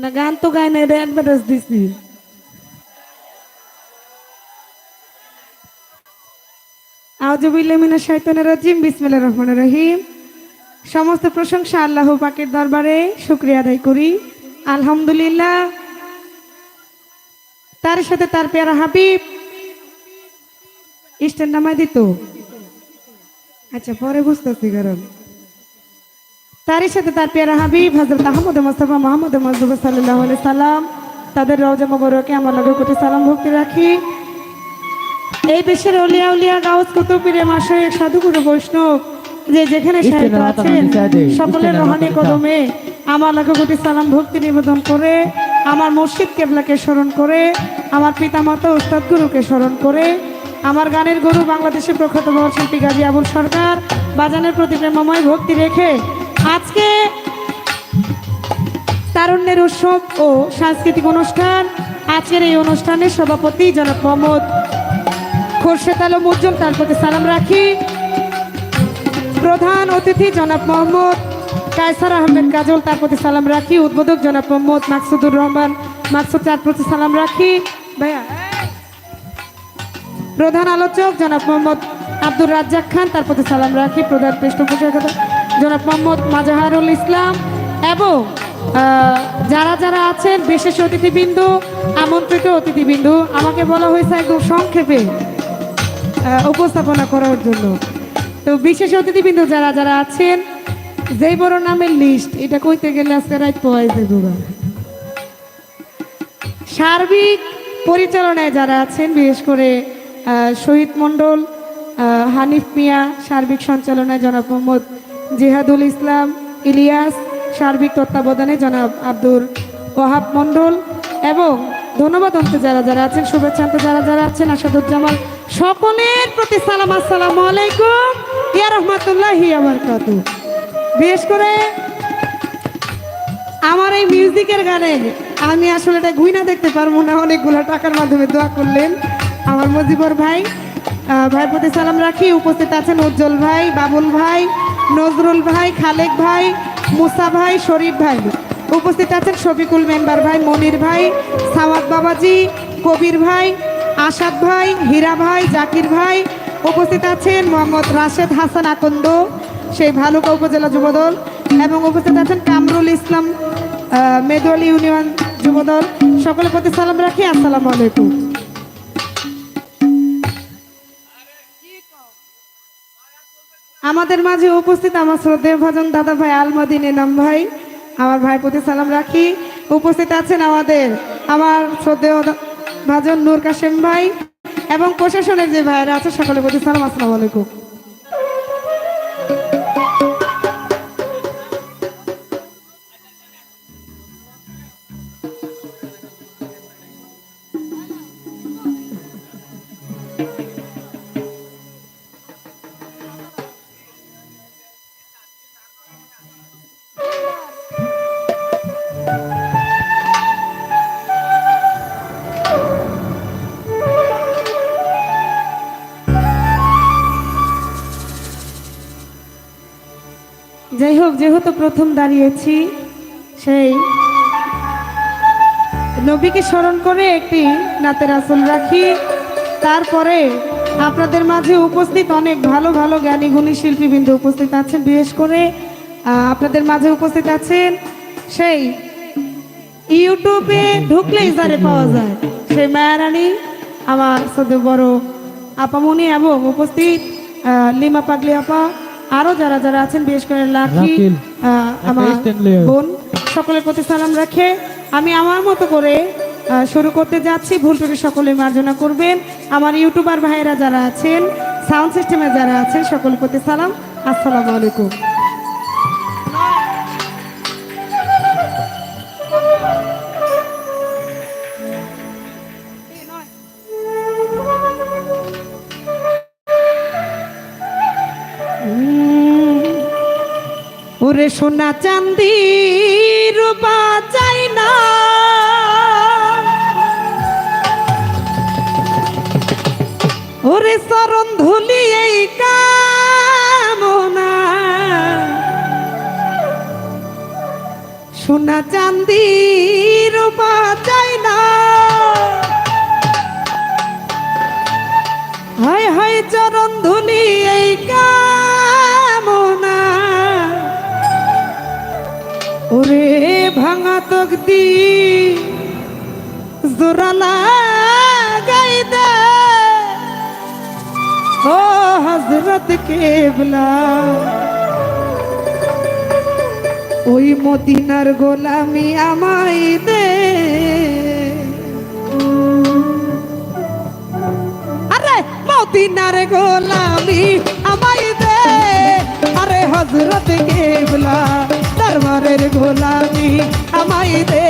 না, গান তো গায় না, এটা অ্যাডভার্টাইজ দিছি। আউজুবিল্লাহ মিনাশ শাইতানির রাজিম বিসমিল্লাহির রহমানির রহিম। সমস্ত প্রশংসা আল্লাহ পাকের দরবারে, শুকরিয়া আদায় করি। আলহামদুলিল্লাহ। তার সাথে তার পেয়ারা হাবিব। ইস্টের নামাই দিত। আচ্ছা পরে বুঝতেছি কারণ। তারই সাথে তার পেয়ারা হাবিব হজরত আহমদ মোস্তফা মোহাম্মদ মজদুব সাল্লাহ সাল্লাম তাদের রওজা মোবারকে আমার লগে কোটি সালাম ভক্তি রাখি। এই দেশের অলিয়া উলিয়া গাউস কুতুবীরে মাসে সাধুগুরু বৈষ্ণব যে যেখানে সাহিত্য আছেন সকলের রহানি কদমে আমার লগে কোটি সালাম ভক্তি নিবেদন করে আমার মসজিদ কেবলাকে স্মরণ করে আমার পিতামাতা উস্তাদ গুরুকে স্মরণ করে আমার গানের গুরু বাংলাদেশের প্রখ্যাত বড় শিল্পী গাজী আবুল সরকার। বাজানের প্রতি প্রেমময় ভক্তি রেখে আজকে তারুণ্যের উৎসব ও সাংস্কৃতিক অনুষ্ঠান, আজকের এই অনুষ্ঠানের সভাপতি জনাব মোহাম্মদ খোরশেদ আলম উজ্জ্বল, তার প্রতি সালাম রাখি। প্রধান অতিথি জনাব মোহাম্মদ কায়সার আহমেদ কাজল, তার প্রতি সালাম রাখি। উদ্বোধক জনাব মোহাম্মদ মাকসুদুর রহমান। মাকসুদ, তার প্রতি সালাম রাখি। ভাইয়া প্রধান আলোচক জনাব মোহাম্মদ আব্দুর রাজ্জাক খান, তার প্রতি সালাম রাখি। প্রধান পৃষ্ঠপোষকতা জনাব মোহাম্মদ মাজাহারুল ইসলাম এবং যারা যারা আছেন, বিশেষ অতিথিবৃন্দু, আমন্ত্রিত অতিথিবৃন্দু, আমাকে বলা হয়েছে একদম সংক্ষেপে উপস্থাপনা করার জন্য। তো বিশেষ অতিথিবৃন্দ যারা যারা আছেন, যেই বড় নামের লিস্ট এটা কইতে গেলে আজকে রাত পাওয়াই দেবো সার্বিক পরিচালনায় যারা আছেন, বিশেষ করে শহীদ মণ্ডল হানিফ মিয়া, সার্বিক সঞ্চালনায় জনাব মোহাম্মদ জিহাদুল ইসলাম, ইলিয়াস, সার্বিক তত্ত্বাবধানে জনাব আব্দুল ওহাব মণ্ডল এবং ধন্যবাদ অন্তে যারা যারা আছেন শুভেচ্ছান্ত যারা যারা আছেন আসাদুজ্জামাল সকলের প্রতি সালাম, আসসালামু আলাইকুম। ইয়া রহমতুল্লাহ বারকাতু বিশেষ করে আমার এই মিউজিকের গানে আমি আসলে এটা গুইনা দেখতে পারব না, অনেকগুলো টাকার মাধ্যমে দোয়া করলেন। আমার মজিবর ভাই ভাইয়ের প্রতি সালাম রাখি। উপস্থিত আছেন উজ্জ্বল ভাই বাবুল ভাই নজরুল ভাই খালেক ভাই মুসা ভাই শরীফ ভাই। উপস্থিত আছেন শফিকুল মেম্বার ভাই মনির ভাই সাওয়াত বাবাজি কবির ভাই আসাদ ভাই হীরা ভাই জাকির ভাই। উপস্থিত আছেন মোহাম্মদ রাশেদ হাসান আকন্দ সেই ভালুকা উপজেলা যুবদল। এবং উপস্থিত আছেন কামরুল ইসলাম আহ, মেদুয়ালি ইউনিয়ন যুবদল। সকলের প্রতি সালাম রাখি। আসসালামু আলাইকুম। আমাদের মাঝে উপস্থিত আমার শ্রদ্ধেয় ভজন দাদা ভাই আলমদিন এনাম ভাই। আমার ভাই প্রতি সালাম রাখি। উপস্থিত আছেন আমাদের আমার শ্রদ্ধেয় ভাজন নূর কাশেম ভাই এবং প্রশাসনের যে ভাইরা আছে, সকলের প্রতি সালাম, আসসালামু আলাইকুম। প্রথম দাঁড়িয়েছি, সেই নবীকে স্মরণ করে একটি নাতের আসল রাখি। তারপরে আপনাদের মাঝে উপস্থিত অনেক ভালো ভালো জ্ঞানী গুণী শিল্পীবৃন্দ উপস্থিত আছেন, বিশেষ করে আপনাদের মাঝে উপস্থিত আছেন সেই ইউটিউবে ঢুকলেই যারে পাওয়া যায়। সেই মায়ারানী, আমার সদ্য বড় আপামনি এবং উপস্থিত লিমা পাগলি আপা আরও যারা যারা আছেন বিশেষ করে লাখি আমার বোন সকলের প্রতি সালাম রাখে আমি আমার মতো করে শুরু করতে যাচ্ছি। ভুল ত্রুটি সকলে মার্জনা করবেন। আমার ইউটিউবার ভাইয়েরা যারা আছেন সাউন্ড সিস্টেমে যারা আছেন সকলের প্রতি সালাম। আসসালামু আলাইকুম। ওরে সোনা চান্দি রূপা চাই না। ওরে চরণ ধুলি এই কামনা। সোনা চান্দি রূপা চাই না। হয় হয় চরণ দোক দি জোরালা গাইদা। ও হজরত কেবলা। ওই মদিনার গোলামি আমাই দে। আরে মদিনার গোলামি আমাই দে। আরে হজরত কেবলা, দরবারের গোলামি আমায় দে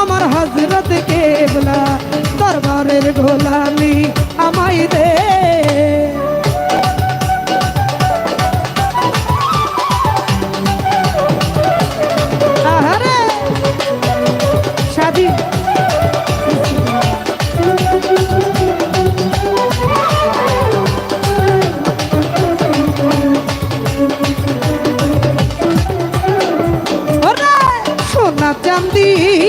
আমার হজরত কেবলা দরবারের গোলামি দে gram di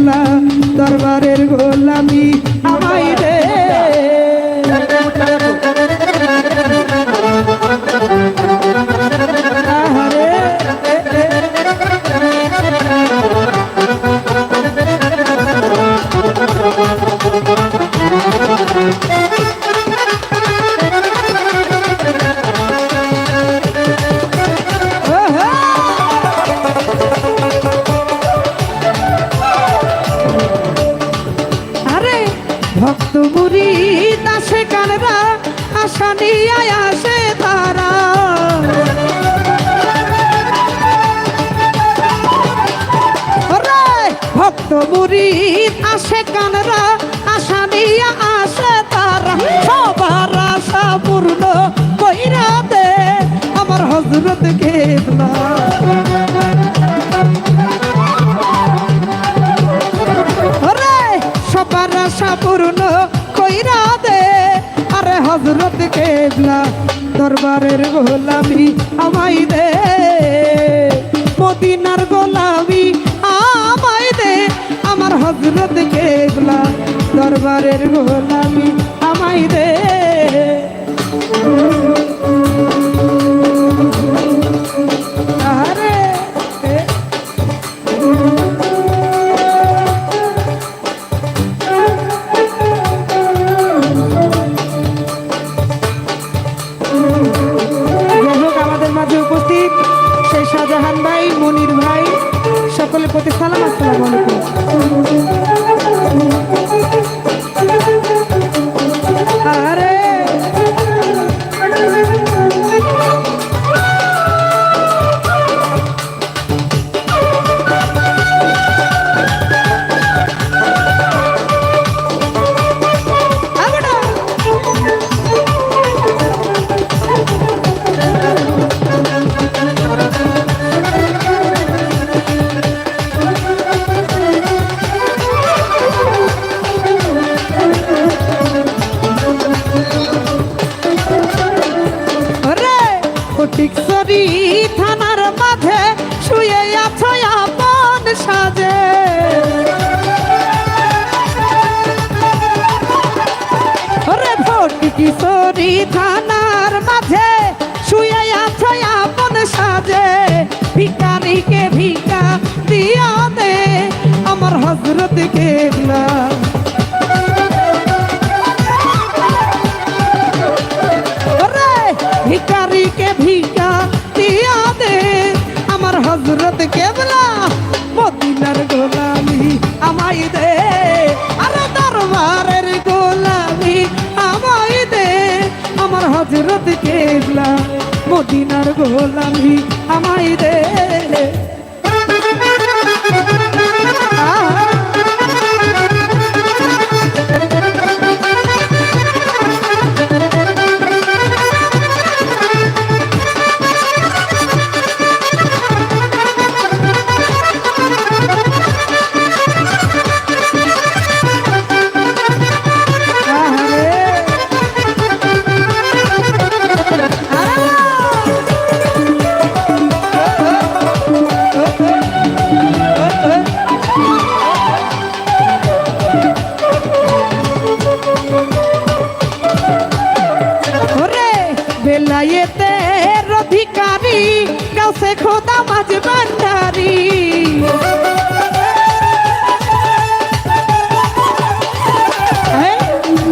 পাগলা দরবারের গোলামি আমায় দরবারের গোলামি আমাই দে। মদিনার গোলামি আমাই দে। আমার হজরত কেবলা দরবারের গোলামি আমাই দে। হজরত কেবলা ভিকারিকে ভিকা দিয়া দে। আমার হজরত কেবলা, মদিনার গোলামি আমায় দে। আরে দরবারের গোলামি আমায় দে। আমার হজরত কেবলা, মদিনার গোলামি আমায় দে। খোদা মাঝ ভান্ডারি।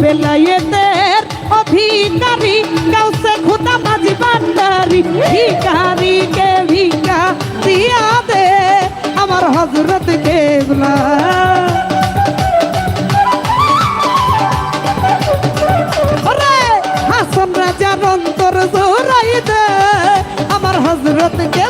বেলায়েতের অধিকারী কাউসে খোদা মাঝ ভান্ডারি। ভিকারিকে ভিকা দিয়া দে আমার হজরত কেবলা। হাসন রাজার অন্তর জোরাই দে হজরত কেবলা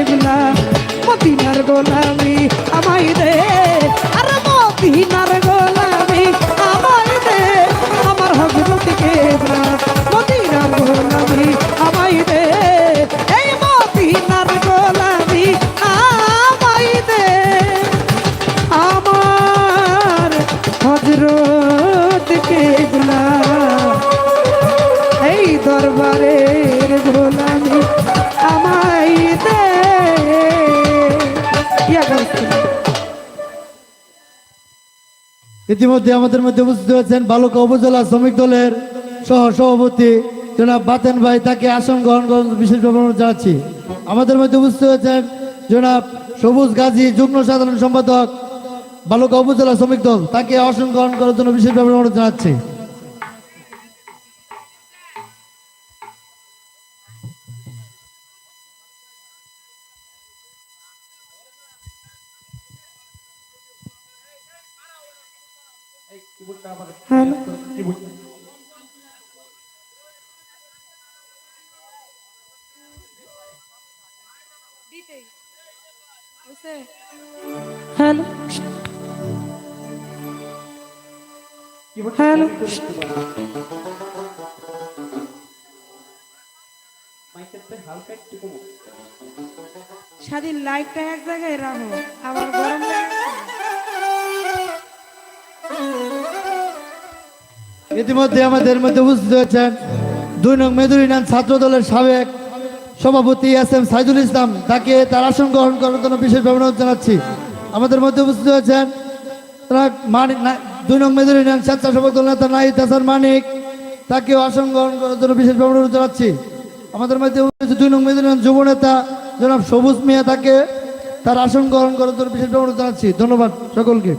কেবলা মদিনার গোলামি। ইতিমধ্যে আমাদের মধ্যে উপস্থিত হয়েছেন বালুকা উপজেলা শ্রমিক দলের সহ সভাপতি জনাব বাতেন ভাই, তাকে আসন গ্রহণ করার জন্য বিশেষভাবে জানাচ্ছি। আমাদের মধ্যে উপস্থিত হয়েছেন জনাব সবুজ গাজী, যুগ্ম সাধারণ সম্পাদক বালুকা উপজেলা শ্রমিক দল, তাকে আসন গ্রহণ করার জন্য বিশেষ অনুরোধ জানাচ্ছি। দিতেই বুঝছে হ্যালো হ্যালো স্বাধীন লাইটটা এক জায়গায় রাখো। আবার গরম ইতিমধ্যে আমাদের মধ্যে উপস্থিত হয়েছেন দুই নং মেদুরিনান ছাত্র দলের সাবেক সভাপতি এস এম সাইদুল ইসলাম। তাকে তার আসন গ্রহণ করার জন্য বিশেষ অনুরোধ জানাচ্ছি। আমাদের মধ্যে উপস্থিত হয়েছেন তারা মানিক দুই নং মেদুরিনান স্বেচ্ছাসেবক দল নেতা নাহিদ হাসান মানিক। তাকেও আসন গ্রহণ করার জন্য বিশেষ অনুরোধ জানাচ্ছি। আমাদের মধ্যে দুই নং মেদুরিনান যুব নেতা জনাব সবুজ মিয়া, তাকে তার আসন গ্রহণ করার জন্য বিশেষ অনুরোধ জানাচ্ছি। ধন্যবাদ সকলকে।